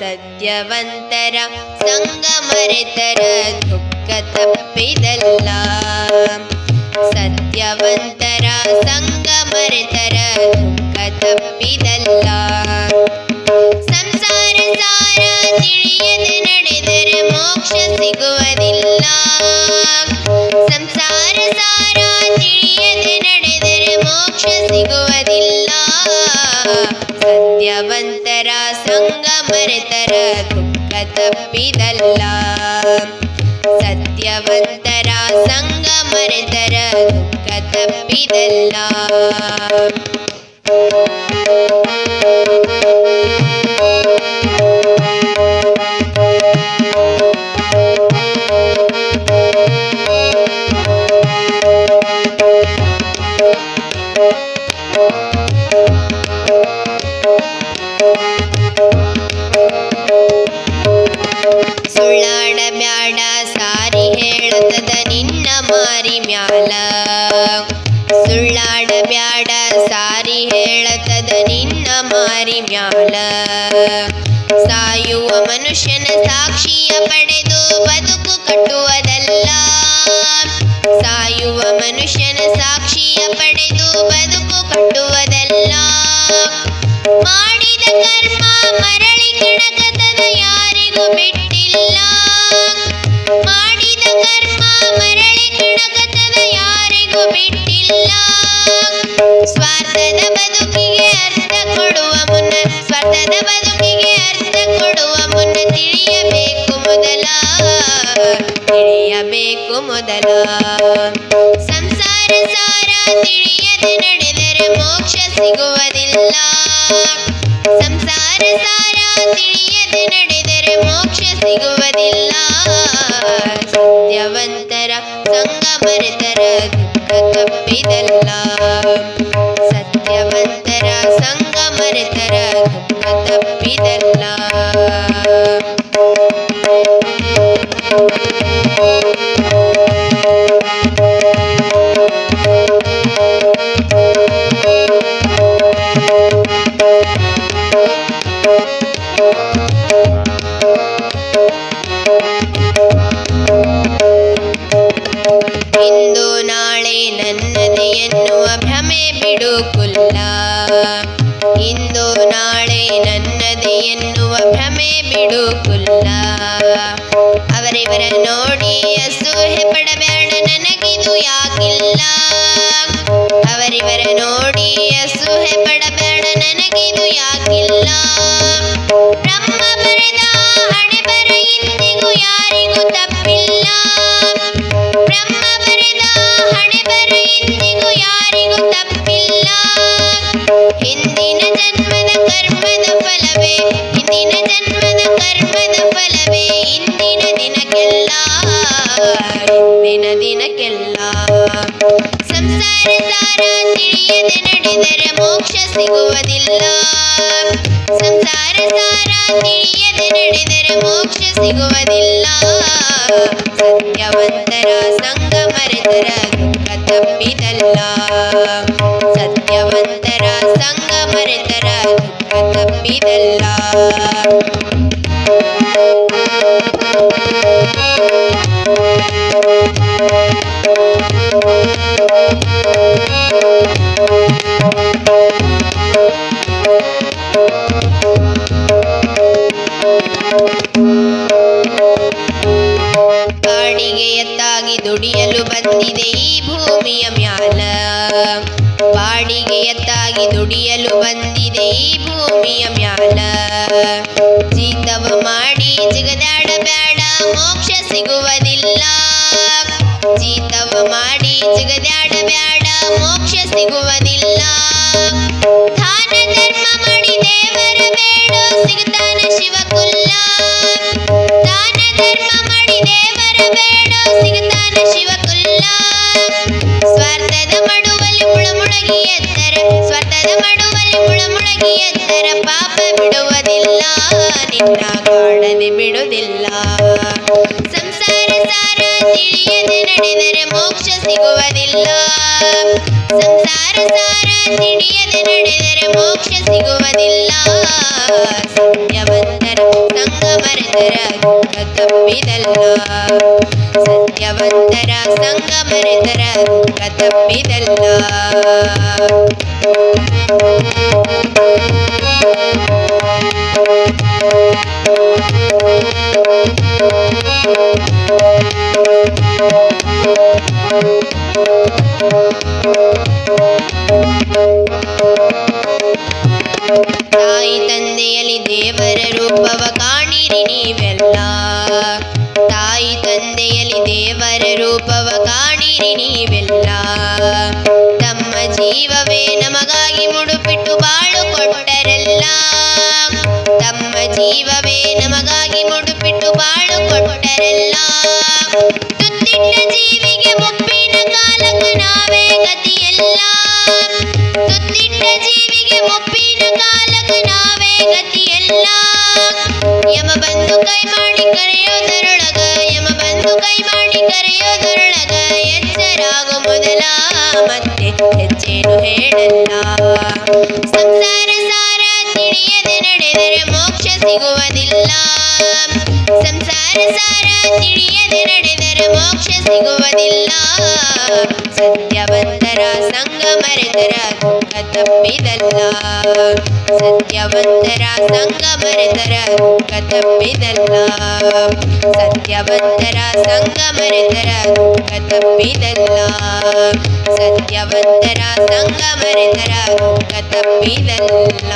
ಸತ್ಯವಂತರ ಸಂಗಮರೆತರ ದುಃಖ ತಪ್ಪಿದಲ್ಲ ಸತ್ಯವಂತರ ಸಂಗಮರೆತರ ದುಃಖ ತಪ್ಪಿದಲ್ಲ ಸಂಸಾರ ಸಾರ ತಿಳಿಯದೆ ನಡೆದರೆ ಮೋಕ್ಷ ಸಿಗುವುದಿಲ್ಲ ಸಂಸಾರ ಸಾರ ತಿಳಿಯದೆ ನಡೆದರೆ ಮೋಕ್ಷ ಸಿಗುವುದಿಲ್ಲ ಸತ್ಯವಂತರ ಸಂಗ ಮರೆತರ ದುಃಖ ತಪ್ಪಿದಲ್ಲ ಸತ್ಯವಂತರ ಸಂಗ ಮರೆತರ ದುಃಖ ತಪ್ಪಿದಲ್ಲ ಹೇಳತದ ನಿನ್ನ ಮಾರಿ ಮ್ಯಾಲ. ಸುಳ್ಳಾಡ ಬ್ಯಾಡ, ಸಾರಿ ಹೇಳತದ ನಿನ್ನ ಮಾರಿ ಮ್ಯಾಲ. ಸಾಯುವ ಮನುಷ್ಯನ ಸಾಕ್ಷಿಯ ಪಡೆದು ಬದುಕು ಕಟ್ಟುವುದಲ್ಲ. ಸಾಯುವ ಮನುಷ್ಯನ ಸಾಕ್ಷಿಯ ಪಡೆದು ಬದುಕು ಕಟ್ಟುವುದಲ್ಲ. ಮಾಡಿದ ಕರ್ಮ ಮರಳಿ ಕೆಣಕತದ ಯಾರಿಗೂ ಬಿಟ್ಟಿಲ್ಲ. ಯಾರಿಗೂ ಬಿಟ್ಟಿಲ್ಲ ಸ್ವಾರ್ಥದ ಬದುಕಿಗೆ ಅರ್ಥ ಕೊಡುವ ಮುನ್ನ ಸ್ವಾರ್ಥದ ಬದುಕಿಗೆ ಅರ್ಥ ಕೊಡುವ ಮುನ್ನ ತಿಳಿಯಬೇಕು ಮೊದಲ ತಿಳಿಯಬೇಕು ಮೊದಲ ಸಂಸಾರ ಸಾರ ತಿಳಿಯದೆ ನಡೆದರೆ ಮೋಕ್ಷ ಸಿಗುವುದಿಲ್ಲ ಸಂಸಾರ ಸಾರ ತಿಳಿಯದೆ ನಡೆದರೆ ಮೋಕ್ಷ ಸಿಗುವುದಿಲ್ಲ ಸತ್ಯವಂತರ ಸಂಗ ಮರೆತರ ದುಃಖ ತಪ್ಪಿದಲ್ಲ. ಸತ್ಯವಂತರ ಸಂಗ ಮರೆತರ ದುಃಖ ತಪ್ಪಿದಲ್ಲ. ಕುಲ್ಲ ಇಂದು ನಾಳೆ ನನ್ನದೇ ಎನ್ನುವ ಭ್ರಮೆ ಬಿಡು ಕುಲ್ಲ ಅವರಿವರ ನೋಡಿ ಅಸೂಹೆ ಪಡಬೇಡ, ನನಗಿದು ಯಾಕಿಲ್ಲ. ಅವರಿವರ ನೋಡಿ ಅಸೂಹೆ ಪಡಬೇಡ, ನನಗಿದು ಯಾಕಿಲ್ಲ. ಬ್ರಹ್ಮ ಬರೆದ ಇಂದಿನ ದಿನಕ್ಕೆಲ್ಲ. ಸಂಸಾರ ಸಾರ ತಿಳಿಯದೆ ನಡೆದರೆ ಮೋಕ್ಷ ಸಿಗುವುದಿಲ್ಲ. ಸಂಸಾರ ಸಾರ ತಿಳಿಯದೆ ನಡೆದರೆ ಮೋಕ್ಷ ಸಿಗುವುದಿಲ್ಲ. ಸತ್ಯವಂತರ ಸಂಘ ಮರೆತರ ದುಃಖ ತಪ್ಪಿದಲ್ಲ ಸತ್ಯವಂತರ ಸಂಘ ಮರೆತರ ತಪ್ಪಿದಲ್ಲ ಬಾಡಿಗೆ ಎತ್ತಾಗಿ ದುಡಿಯಲು ಬಂದಿದೆ ಈ ಭೂಮಿಯ ಮ್ಯಾಲ. ಬಾಡಿಗೆ ಎತ್ತಾಗಿ ದುಡಿಯಲು ಬಂದಿದೆ ಈ ಭೂಮಿಯ ಮ್ಯಾಲ. ಜೀತವ ಮಾಡಿ ಜಿಗದಾಡಬೇಡ ಮೋಕ್ಷ ಸಿಗುವುದಿಲ್ಲ. ಜೀತವ ಮಾಡಿ ಜಿಗದಾಡಬೇಡ ಮೋಕ್ಷ ಸಿಗುವುದಿಲ್ಲ. ಸ್ವಾರ್ಥದ ಮಡುವಲ್ಲಿ ಮುಳಮುಳಗಿ ಪಾಪ ಬಿಡುವುದಿಲ್ಲ, ನಿನ್ನ ಕಾಡನೆ ಬಿಡುವುದಿಲ್ಲ. ಸಂಸಾರ ಸಾರ ತಿಳಿಯದೆ ನಡೆದರೆ ಮೋಕ್ಷ ಸಿಗುವುದಿಲ್ಲ. ಸಂಸಾರ ಸಾರ ತಿಳಿಯದೆ ನಡೆದರೆ ಮೋಕ್ಷ ಸಿಗುವುದಿಲ್ಲ. ಸತ್ಯವಂತರ ಸಂಗ ಮರೆತರ ತಪ್ಪಿದಲ್ಲ ಸತ್ಯವಂತರ ಸಂಗ ಮರೆತರ ತಪ್ಪಿದಲ್ಲ ತಾಯಿ ತಂದೆಯಲ್ಲಿ ದೇವರ ರೂಪವ ಕಾಣಿರಿ ನೀವೆಲ್ಲ. ತಾಯಿ ತಂದೆಯಲ್ಲಿ ದೇವರ ರೂಪವ ಕಾಣಿರಿ ನೀವೆಲ್ಲ. ಜೀವವೇ ನಮಗಾಗಿ ಮುಡುಪಿಟ್ಟು ಬಾಳು ಕೊಟ್ಟರೆಲ್ಲ. ತಮ್ಮ ಜೀವವೇ ನಮಗಾಗಿ ಮುಡುಪಿಟ್ಟು ಬಾಳು ಕೊಟ್ಟರೆಲ್ಲ. ತುತ್ತಿಟ್ಟ ಜೀವಿಗೆ ಮುಪ್ಪಿನ ಕಾಲಕ ನಾವೇ ಗತಿಯೆಲ್ಲ. ತುತ್ತಿಟ್ಟ ಜೀವಿಗೆ ಮುಪ್ಪಿನ ಕಾಲಕ ನಾವೇ ಗತಿಯೆಲ್ಲ. ಯಮ ಬಂದು ಕೈ ಮಾಡಿ ಕರೆಯೋದರೊಳಗ, ಯಮ ಬಂದು ಕೈ ಮಾಡಿ ಕರೆಯೋದರೊಳಗ ಮತ್ತೆ ಹೆಚ್ಚೇನು ಹೇಳಲ್ಲ. ಸಂಸಾರ ಸಾರ ತಿಳಿಯದೆ ನಡೆದರೆ ಮೋಕ್ಷ ಸಿಗುವುದಿಲ್ಲ. ಸಂಸಾರ ಸಾರ ತಿಳಿಯದೆ ನಡೆದರೆ ಮೋಕ್ಷ ಸಿಗುವುದಿಲ್ಲ ಸತ್ಯವಂತರ ಸಂಗ ಮರೆತರ ದುಃಖ ತಪ್ಪಿದಲ್ಲ ಸತ್ಯವಂತರ ಸಂಗ ಮರೆತರ ದುಃಖ ತಪ್ಪಿದಲ್ಲ ಸತ್ಯವಂತರ ಸಂಗ ಮರೆತರ ದುಃಖ ತಪ್ಪಿದಲ್ಲ ಸತ್ಯವಂತರ ಸಂಗ ಮರೆತರ ದುಃಖ ತಪ್ಪಿದಲ್ಲ